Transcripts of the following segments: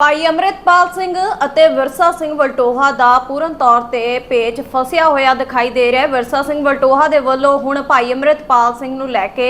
ਭਾਈ ਅੰਮ੍ਰਿਤਪਾਲ ਸਿੰਘ ਅਤੇ ਵਿਰਸਾ ਸਿੰਘ ਵਲਟੋਹਾ ਦਾ ਪੂਰਨ ਤੌਰ ਤੇ ਪੇਚ ਫਸਿਆ ਹੋਇਆ ਦਿਖਾਈ ਦੇ ਰਿਹਾ ਹੈ। ਵਿਰਸਾ ਸਿੰਘ ਵਲਟੋਹਾ ਦੇ ਵੱਲੋਂ ਹੁਣ ਭਾਈ ਅੰਮ੍ਰਿਤਪਾਲ ਸਿੰਘ ਨੂੰ ਲੈ ਕੇ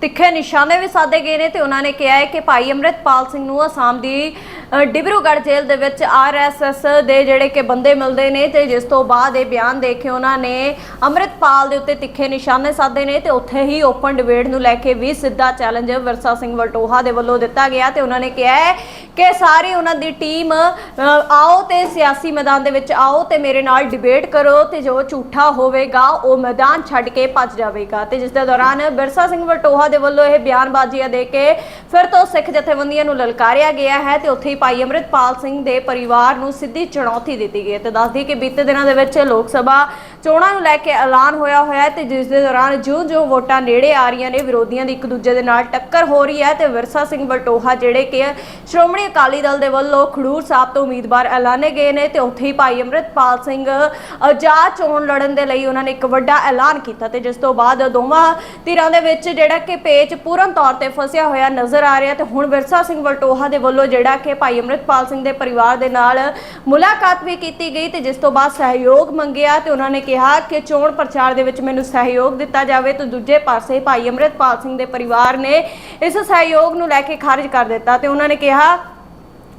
ਤਿੱਖੇ ਨਿਸ਼ਾਨੇ ਵੀ ਸਾਧੇ ਗਏ ਨੇ ਤੇ ਉਹਨਾਂ ਨੇ ਕਿਹਾ ਹੈ ਕਿ ਭਾਈ ਅੰਮ੍ਰਿਤਪਾਲ ਸਿੰਘ ਨੂੰ ਅਸਾਮ ਦੀ ਡਿਬਰੂਗੜ੍ਹ ਜੇਲ੍ਹ ਦੇ ਵਿੱਚ ਆਰਐਸਐਸ ਦੇ ਜਿਹੜੇ ਕਿ ਬੰਦੇ ਮਿਲਦੇ ਨੇ ਤੇ ਜਿਸ ਤੋਂ ਬਾਅਦ ਇਹ ਬਿਆਨ ਦੇ ਕੇ ਉਹਨਾਂ ਨੇ ਅੰਮ੍ਰਿਤਪਾਲ ਦੇ ਉੱਤੇ ਤਿੱਖੇ ਨਿਸ਼ਾਨੇ ਸਾਧੇ ਨੇ ਤੇ ਉੱਥੇ ਹੀ ਓਪਨ ਡਿਬੇਟ ਨੂੰ ਲੈ ਕੇ ਵੀ ਸਿੱਧਾ ਚੈਲੰਜ ਵਿਰਸਾ ਸਿੰਘ ਵਲਟੋਹਾ ਦੇ ਵੱਲੋਂ ਦਿੱਤਾ ਗਿਆ ਤੇ ਉਹਨਾਂ ਨੇ ਕਿਹਾ ਕਿ ਸਾਰੀ ਉਹਨਾਂ ਦੀ ਟੀਮ ਆਓ ਤੇ ਸਿਆਸੀ ਮੈਦਾਨ ਦੇ ਵਿੱਚ ਆਓ ਤੇ ਮੇਰੇ ਨਾਲ ਡਿਬੇਟ ਕਰੋ ਤੇ ਜੋ ਝੂਠਾ ਹੋਵੇਗਾ ਉਹ ਮੈਦਾਨ ਛੱਡ ਕੇ ਭੱਜ ਜਾਵੇਗਾ। ਤੇ ਜਿਸ ਦੇ ਦੌਰਾਨ ਬਿਰਸਾ ਸਿੰਘ ਵਟੋਹਾ ਦੇ ਵੱਲੋਂ ਇਹ ਬਿਆਨਬਾਜ਼ੀਆਂ ਦੇ ਕੇ ਫਿਰ ਤੋਂ ਸਿੱਖ ਜਥੇਬੰਦੀਆਂ ਨੂੰ ਲਲਕਾਰਿਆ ਗਿਆ ਹੈ ਤੇ ਉੱਥੇ ਹੀ ਭਾਈ ਅੰਮ੍ਰਿਤਪਾਲ ਸਿੰਘ ਦੇ ਪਰਿਵਾਰ ਨੂੰ ਸਿੱਧੀ ਚੁਣੌਤੀ ਦਿੱਤੀ ਗਈ ਹੈ ਤੇ ਦੱਸਦੀ ਕਿ ਬੀਤੇ ਦਿਨਾਂ ਦੇ ਵਿੱਚ ਲੋਕ ਸਭਾ ਚੋਣਾਂ ਨੂੰ ਲੈ ਕੇ ਐਲਾਨ ਹੋਇਆ ਹੋਇਆ ਹੈ ਤੇ ਜਿਸ ਦੇ ਦੌਰਾਨ ਜਿਉਂ-ਜਿਉਂ ਵੋਟਾਂ ਨੇੜੇ ਆ ਰਹੀਆਂ ਨੇ, ਵਿਰੋਧੀਆਂ ਦੀ ਇੱਕ ਦੂਜੇ ਦੇ ਨਾਲ ਟੱਕਰ ਹੋ ਰਹੀ ਹੈ ਤੇ ਵਿਰਸਾ ਸਿੰਘ ਵਟੋਹਾ ਜਿਹੜੇ ਕਿ ਸ਼੍ਰੋਮਣੀ ਅਕਾਲੀ ਦਲ ਦੇ ਵੱਲੋਂ ਖਡੂਰ ਸਾਹਿਬ ਤੋਂ ਉਮੀਦਵਾਰ ਐਲਾਨੇ ਗਏ ਨੇ ਤੇ ਉੱਥੇ ਹੀ ਭਾਈ ਅੰਮ੍ਰਿਤਪਾਲ ਸਿੰਘ ਆਜ਼ਾਦ ਚੋਣ ਲੜਨ ਦੇ ਲਈ ਉਹਨਾਂ ਨੇ ਇੱਕ ਵੱਡਾ ਐਲਾਨ ਕੀਤਾ ਤੇ ਜਿਸ ਤੋਂ ਬਾਅਦ ਦੋਵਾਂ ਧਿਰਾਂ ਦੇ ਵਿੱਚ ਜਿਹੜਾ ਕਿ ਪੇਚ ਪੂਰਨ ਤੌਰ ਤੇ ਫਸਿਆ ਹੋਇਆ ਨਜ਼ਰ ਆ ਰਿਹਾ ਤੇ ਹੁਣ ਵਿਰਸਾ ਸਿੰਘ ਵਲਟੋਹਾ ਦੇ ਵੱਲੋਂ ਜਿਹੜਾ ਕਿ ਭਾਈ ਭਾਈ ਅੰਮ੍ਰਿਤਪਾਲ ਸਿੰਘ ਦੇ ਪਰਿਵਾਰ ਦੇ ਨਾਲ ਮੁਲਾਕਾਤ ਵੀ ਕੀਤੀ ਗਈ ਤੇ ਜਿਸ ਤੋਂ ਬਾਅਦ ਸਹਿਯੋਗ ਮੰਗਿਆ ਤੇ ਉਹਨਾਂ ਨੇ ਕਿਹਾ ਕਿ ਚੋਣ ਪ੍ਰਚਾਰ ਦੇ ਵਿੱਚ ਮੈਨੂੰ ਸਹਿਯੋਗ ਦਿੱਤਾ ਜਾਵੇ ਤੇ ਦੂਜੇ ਪਾਸੇ ਭਾਈ ਅੰਮ੍ਰਿਤਪਾਲ ਸਿੰਘ ਦੇ ਪਰਿਵਾਰ ਨੇ ਇਸ ਸਹਿਯੋਗ ਨੂੰ ਲੈ ਕੇ ਖਾਰਜ ਕਰ ਦਿੱਤਾ ਤੇ ਉਹਨਾਂ ਨੇ ਕਿਹਾ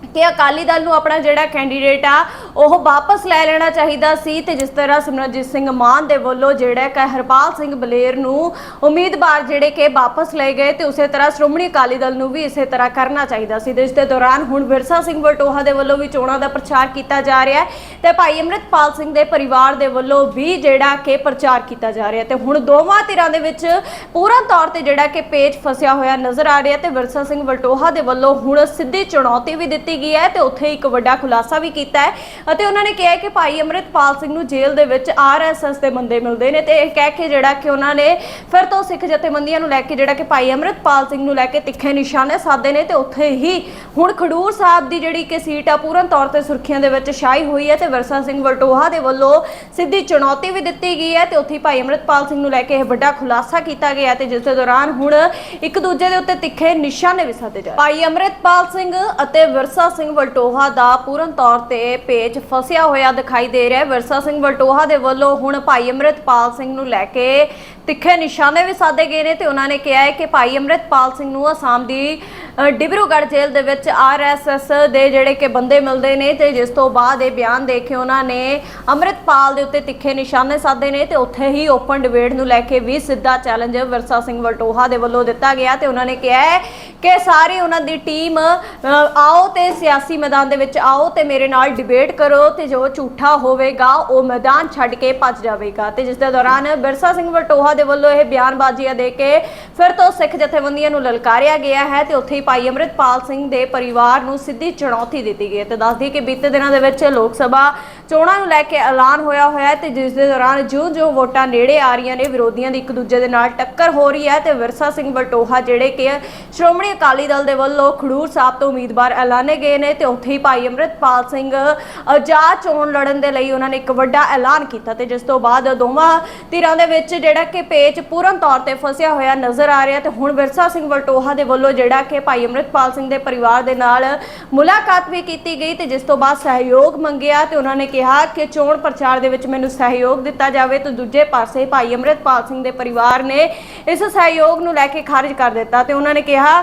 ਕਿ ਅਕਾਲੀ ਦਲ ਨੂੰ ਆਪਣਾ ਜਿਹੜਾ ਕੈਂਡੀਡੇਟ ਆ, ਉਹ ਵਾਪਸ ਲੈ ਲੈਣਾ ਚਾਹੀਦਾ ਸੀ ਤੇ ਜਿਸ ਤਰ੍ਹਾਂ ਸਿਮਰਨਜੀਤ ਸਿੰਘ ਮਾਨ ਦੇ ਵੱਲੋਂ ਜਿਹੜਾ ਕਿ ਹਰਪਾਲ ਸਿੰਘ ਬਲੇਰ ਨੂੰ ਉਮੀਦਵਾਰ ਜਿਹੜੇ ਕਿ ਵਾਪਸ ਲਏ ਗਏ ਤੇ ਉਸੇ ਤਰ੍ਹਾਂ ਸ਼੍ਰੋਮਣੀ ਅਕਾਲੀ ਦਲ ਨੂੰ ਵੀ ਇਸੇ ਤਰ੍ਹਾਂ ਕਰਨਾ ਚਾਹੀਦਾ ਸੀ। ਤੇ ਇਸ ਦੇ ਦੌਰਾਨ ਹੁਣ ਵਿਰਸਾ ਸਿੰਘ ਵਟੋਹਾ ਦੇ ਵੱਲੋਂ ਵੀ ਚੋਣਾਂ ਦਾ ਪ੍ਰਚਾਰ ਕੀਤਾ ਜਾ ਰਿਹਾ ਹੈ ਤੇ ਭਾਈ ਅੰਮ੍ਰਿਤਪਾਲ ਸਿੰਘ ਦੇ ਪਰਿਵਾਰ ਦੇ ਵੱਲੋਂ ਵੀ ਜਿਹੜਾ ਕਿ ਪ੍ਰਚਾਰ ਕੀਤਾ ਜਾ ਰਿਹਾ ਤੇ ਹੁਣ ਦੋਵਾਂ ਧਿਰਾਂ ਦੇ ਵਿੱਚ ਪੂਰਨ ਤੌਰ ਤੇ ਜਿਹੜਾ ਕਿ ਪੇਚ ਫਸਿਆ ਹੋਇਆ ਨਜ਼ਰ ਆ ਰਿਹਾ ਤੇ ਵਿਰਸਾ ਸਿੰਘ ਵਟੋਹਾ ਦੇ ਵੱਲੋਂ ਹੁਣ ਸਿੱਧੀ ਚੁਣੌਤੀ ਵੀ ਦਿੱਤੀ ਗਈ ਹੈ ਤੇ ਉੱਥੇ ਇੱਕ ਵੱਡਾ ਖੁਲਾਸਾ ਵੀ ਕੀਤਾ ਹੈ ਅਤੇ ਉਹਨਾਂ ਨੇ ਕਿਹਾ ਕਿ ਭਾਈ ਅੰਮ੍ਰਿਤਪਾਲ ਸਿੰਘ ਨੂੰ ਜੇਲ੍ਹ ਦੇ ਵਿੱਚ ਆਰਐਸਐਸ ਦੇ ਬੰਦੇ ਮਿਲਦੇ ਨੇ ਤੇ ਇਹ ਕਹਿ ਕੇ ਜਿਹੜਾ ਕਿ ਉਹਨਾਂ ਨੇ ਫਿਰ ਤੋਂ ਸਿੱਖ ਜਥੇਬੰਦੀਆਂ ਨੂੰ ਲੈ ਕੇ ਜਿਹੜਾ ਕਿ ਭਾਈ ਅੰਮ੍ਰਿਤਪਾਲ ਸਿੰਘ ਨੂੰ ਲੈ ਕੇ ਤਿੱਖੇ ਨਿਸ਼ਾਨੇ ਸਾਧੇ ਨੇ ਤੇ ਉੱਥੇ ਹੀ ਹੁਣ ਖਡੂਰ ਸਾਹਿਬ ਦੀ ਜਿਹੜੀ ਕਿ ਸੀਟ ਆ, ਪੂਰਨ ਤੌਰ ਤੇ ਸੁਰਖੀਆਂ ਦੇ ਵਿੱਚ ਛਾਈ ਹੋਈ ਹੈ ਤੇ ਵਿਰਸਾ ਸਿੰਘ ਵਲਟੋਹਾ ਦੇ ਵੱਲੋਂ ਸਿੱਧੀ ਚੁਣੌਤੀ ਵੀ ਦਿੱਤੀ ਗਈ ਹੈ ਤੇ ਉੱਥੇ ਭਾਈ ਅੰਮ੍ਰਿਤਪਾਲ ਸਿੰਘ ਨੂੰ ਲੈ ਕੇ ਇਹ ਵੱਡਾ ਖੁਲਾਸਾ ਕੀਤਾ ਗਿਆ ਤੇ ਜਿਸ ਦੇ ਦੌਰਾਨ ਹੁਣ ਇੱਕ ਦੂਜੇ ਦੇ ਉੱਤੇ ਤਿੱਖੇ ਨਿਸ਼ਾਨੇ ਵੀ ਸਾਧੇ ਜਾ ਭਾਈ ਅੰਮ੍ਰਿਤਪਾਲ ਸਿੰਘ ਅਤੇ ਵਿਰਸਾ ਸਿੰਘ ਵਲਟੋਹਾ ਦਾ ਪੂਰਨ ਤੌਰ ਤੇ ਪੇਚ ਫਸਿਆ ਹੋਇਆ ਦਿਖਾਈ ਦੇ ਰਿਹਾ ਹੈ। ਵਿਰਸਾ ਸਿੰਘ ਵਲਟੋਹਾ ਦੇ ਵੱਲੋਂ ਹੁਣ ਭਾਈ ਅੰਮ੍ਰਿਤਪਾਲ ਸਿੰਘ ਨੂੰ ਲੈ ਕੇ ਤਿੱਖੇ ਨਿਸ਼ਾਨੇ ਵੀ ਸਾਧੇ ਗਏ ਨੇ ਤੇ ਉਹਨਾਂ ਨੇ ਕਿਹਾ ਹੈ ਕਿ ਭਾਈ ਅੰਮ੍ਰਿਤਪਾਲ ਸਿੰਘ ਨੂੰ ਅਸਾਮ ਦੀ ਡਿਬਰੂਗੜ੍ਹ ਜੇਲ੍ਹ ਦੇ ਵਿੱਚ ਆਰਐਸਐਸ ਦੇ ਜਿਹੜੇ ਕਿ ਬੰਦੇ ਮਿਲਦੇ ਨੇ ਤੇ ਜਿਸ ਤੋਂ ਬਾਅਦ ਇਹ ਬਿਆਨ ਦੇ ਕੇ ਉਹਨਾਂ ਨੇ ਅੰਮ੍ਰਿਤਪਾਲ ਦੇ ਉੱਤੇ ਤਿੱਖੇ ਨਿਸ਼ਾਨੇ ਸਾਧੇ ਨੇ ਤੇ ਉੱਥੇ ਹੀ ਓਪਨ ਡਿਬੇਟ ਨੂੰ ਲੈ ਕੇ ਵੀ ਸਿੱਧਾ ਚੈਲੰਜ ਵਿਰਸਾ ਸਿੰਘ ਵਲਟੋਹਾ ਦੇ ਵੱਲੋਂ ਦਿੱਤਾ ਗਿਆ ਤੇ ਉਹਨਾਂ ਨੇ ਕਿਹਾ ਕਿ ਸਾਰੀ ਉਹਨਾਂ ਦੀ ਟੀਮ ਆਓ ਤੇ ਸਿਆਸੀ ਮੈਦਾਨ ਦੇ ਵਿੱਚ ਆਓ ਤੇ ਮੇਰੇ ਨਾਲ ਡਿਬੇਟ ਕਰੋ ਤੇ ਜੋ ਝੂਠਾ ਹੋਵੇਗਾ ਉਹ ਮੈਦਾਨ ਛੱਡ ਕੇ ਭੱਜ ਜਾਵੇਗਾ। ਤੇ ਜਿਸ ਦੇ ਦੌਰਾਨ ਬਿਰਸਾ ਸਿੰਘ ਵਲਟੋਹਾ ਦੇ ਵੱਲੋਂ ਇਹ ਬਿਆਨਬਾਜ਼ੀਆਂ ਦੇ ਕੇ ਫਿਰ ਤੋਂ ਸਿੱਖ ਜਥੇਬੰਦੀਆਂ ਨੂੰ ਲਲਕਾਰਿਆ ਗਿਆ ਹੈ ਤੇ ਉੱਥੇ ਹੀ ਭਾਈ ਅੰਮ੍ਰਿਤਪਾਲ ਸਿੰਘ ਦੇ ਪਰਿਵਾਰ ਨੂੰ ਸਿੱਧੀ ਚੁਣੌਤੀ ਦਿੱਤੀ ਗਈ ਹੈ। ਤੇ ਦੱਸਦੀ ਕਿ ਬੀਤੇ ਦਿਨਾਂ ਦੇ ਵਿੱਚ ਲੋਕ ਸਭਾ ਚੋਣਾਂ ਨੂੰ ਲੈ ਕੇ ਐਲਾਨ ਹੋਇਆ ਹੋਇਆ ਹੈ ਤੇ ਜਿਸ ਦੇ ਦੌਰਾਨ ਜਿਉਂ-ਜਿਉਂ ਵੋਟਾਂ ਨੇੜੇ ਆ ਰਹੀਆਂ ਨੇ, ਵਿਰੋਧੀਆਂ ਦੀ ਇੱਕ ਦੂਜੇ ਦੇ ਨਾਲ ਟੱਕਰ ਹੋ ਰਹੀ ਹੈ ਤੇ ਵਿਰਸਾ ਸਿੰਘ ਵਟੋਹਾ ਜਿਹੜੇ ਕਿ ਸ਼੍ਰੋਮਣੀ ਅਕਾਲੀ ਦਲ ਦੇ ਵੱਲੋਂ ਖਡੂਰ ਸਾਹਿਬ ਤੋਂ ਉਮੀਦਵਾਰ ਐਲਾਨੇ ਗਏ ਨੇ ਤੇ ਉੱਥੇ ਹੀ ਭਾਈ ਅੰਮ੍ਰਿਤਪਾਲ ਸਿੰਘ ਆਜ਼ਾਦ ਚੋਣ ਲੜਨ ਦੇ ਲਈ ਉਹਨਾਂ ਨੇ ਇੱਕ ਵੱਡਾ ਐਲਾਨ ਕੀਤਾ ਤੇ ਜਿਸ ਤੋਂ ਬਾਅਦ ਦੋਵਾਂ ਧਿਰਾਂ ਦੇ ਵਿੱਚ ਜਿਹੜਾ ਕਿ ਪੇਚ ਪੂਰਨ ਤੌਰ ਤੇ ਫਸਿਆ ਹੋਇਆ ਨਜ਼ਰ ਆ ਰਿਹਾ ਤੇ ਹੁਣ ਵਿਰਸਾ ਸਿੰਘ ਵਲਟੋਹਾ ਦੇ ਵੱਲੋਂ ਜਿਹੜਾ ਕਿ ਭਾਈ ਅੰਮ੍ਰਿਤਪਾਲ ਸਿੰਘ ਦੇ ਪਰਿਵਾਰ ਦੇ ਨਾਲ ਮੁਲਾਕਾਤ ਵੀ ਕੀਤੀ ਗਈ ਤੇ ਜਿਸ ਤੋਂ ਬਾਅਦ ਸਹਿਯੋਗ ਮੰਗਿਆ ਤੇ ਉਹਨਾਂ ਨੇ ਕਿਹਾ ਕਿ ਚੋਣ ਪ੍ਰਚਾਰ ਦੇ ਵਿੱਚ ਮੈਨੂੰ ਸਹਿਯੋਗ ਦਿੱਤਾ ਜਾਵੇ ਤੇ ਦੂਜੇ ਪਾਸੇ ਭਾਈ ਅੰਮ੍ਰਿਤਪਾਲ ਸਿੰਘ ਦੇ ਪਰਿਵਾਰ ਨੇ ਇਸ ਸਹਿਯੋਗ ਨੂੰ ਲੈ ਕੇ ਖਾਰਜ ਕਰ ਦਿੱਤਾ ਤੇ ਉਹਨਾਂ ਨੇ ਕਿਹਾ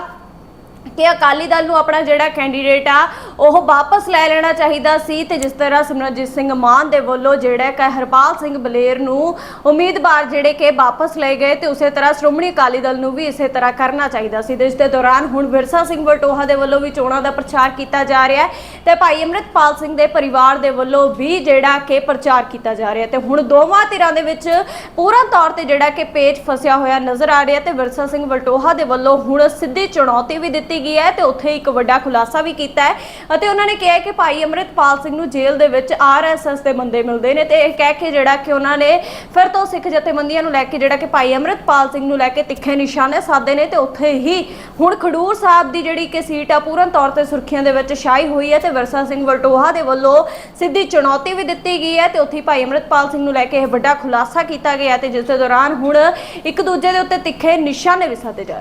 ਕਿ ਅਕਾਲੀ ਦਲ ਨੂੰ ਆਪਣਾ ਜਿਹੜਾ ਕੈਂਡੀਡੇਟ ਆ, ਉਹ ਵਾਪਸ ਲੈ ਲੈਣਾ ਚਾਹੀਦਾ ਸੀ ਤੇ ਜਿਸ ਤਰ੍ਹਾਂ ਸਿਮਰਨਜੀਤ ਸਿੰਘ ਮਾਨ ਦੇ ਵੱਲੋਂ ਜਿਹੜਾ ਕਿ ਹਰਪਾਲ ਸਿੰਘ ਬਲੇਰ ਨੂੰ ਉਮੀਦਵਾਰ ਜਿਹੜੇ ਕਿ ਵਾਪਸ ਲਏ ਗਏ ਤੇ ਉਸੇ ਤਰ੍ਹਾਂ ਸ਼੍ਰੋਮਣੀ ਅਕਾਲੀ ਦਲ ਨੂੰ ਵੀ ਇਸੇ ਤਰ੍ਹਾਂ ਕਰਨਾ ਚਾਹੀਦਾ ਸੀ। ਤੇ ਇਸ ਦੇ ਦੌਰਾਨ ਹੁਣ ਵਿਰਸਾ ਸਿੰਘ ਵਟੋਹਾ ਦੇ ਵੱਲੋਂ ਵੀ ਚੋਣਾਂ ਦਾ ਪ੍ਰਚਾਰ ਕੀਤਾ ਜਾ ਰਿਹਾ ਹੈ ਤੇ ਭਾਈ ਅੰਮ੍ਰਿਤਪਾਲ ਸਿੰਘ ਦੇ ਪਰਿਵਾਰ ਦੇ ਵੱਲੋਂ ਵੀ ਜਿਹੜਾ ਕਿ ਪ੍ਰਚਾਰ ਕੀਤਾ ਜਾ ਰਿਹਾ ਤੇ ਹੁਣ ਦੋਵਾਂ ਧਿਰਾਂ ਦੇ ਵਿੱਚ ਪੂਰਨ ਤੌਰ ਤੇ ਜਿਹੜਾ ਕਿ ਪੇਚ ਫਸਿਆ ਹੋਇਆ ਨਜ਼ਰ ਆ ਰਿਹਾ ਤੇ ਵਿਰਸਾ ਸਿੰਘ ਵਟੋਹਾ ਦੇ ਵੱਲੋਂ ਹੁਣ ਸਿੱਧੀ ਚੁਣੌਤੀ ਵੀ ਦਿੱਤੀ ਗਈ ਹੈ ਤੇ ਉੱਥੇ ਇੱਕ ਵੱਡਾ ਖੁਲਾਸਾ ਵੀ ਕੀਤਾ ਹੈ ਅਤੇ ਉਹਨਾਂ ਨੇ ਕਿਹਾ ਕਿ ਭਾਈ ਅੰਮ੍ਰਿਤਪਾਲ ਸਿੰਘ ਨੂੰ ਜੇਲ੍ਹ ਦੇ ਵਿੱਚ ਆਰਐਸਐਸ ਦੇ ਬੰਦੇ ਮਿਲਦੇ ਨੇ ਤੇ ਇਹ ਕਹਿ ਕੇ ਜਿਹੜਾ ਕਿ ਉਹਨਾਂ ਨੇ ਫਿਰ ਤੋਂ ਸਿੱਖ ਜਥੇਬੰਦੀਆਂ ਨੂੰ ਲੈ ਕੇ ਜਿਹੜਾ ਕਿ ਭਾਈ ਅੰਮ੍ਰਿਤਪਾਲ ਸਿੰਘ ਨੂੰ ਲੈ ਕੇ ਤਿੱਖੇ ਨਿਸ਼ਾਨੇ ਸਾਧੇ ਨੇ ਤੇ ਉੱਥੇ ਹੀ ਹੁਣ ਖਡੂਰ ਸਾਹਿਬ ਦੀ ਜਿਹੜੀ ਕਿ ਸੀਟ ਆ, ਪੂਰਨ ਤੌਰ ਤੇ ਸੁਰਖੀਆਂ ਦੇ ਵਿੱਚ ਛਾਈ ਹੋਈ ਹੈ ਤੇ ਵਿਰਸਾ ਸਿੰਘ ਵਲਟੋਹਾ ਦੇ ਵੱਲੋਂ ਸਿੱਧੀ ਚੁਣੌਤੀ ਵੀ ਦਿੱਤੀ ਗਈ ਹੈ ਤੇ ਉੱਥੇ ਹੀ ਭਾਈ ਅੰਮ੍ਰਿਤਪਾਲ ਸਿੰਘ ਨੂੰ ਲੈ ਕੇ ਇਹ ਵੱਡਾ ਖੁਲਾਸਾ ਕੀਤਾ ਗਿਆ ਤੇ ਜਿਸ ਦੇ ਦੌਰਾਨ ਹੁਣ ਇੱਕ ਦੂਜੇ ਦੇ ਉੱਤੇ ਤਿੱਖੇ ਨਿਸ਼ਾਨੇ ਵੀ ਸਾਧੇ ਜਾ ਰਹੇ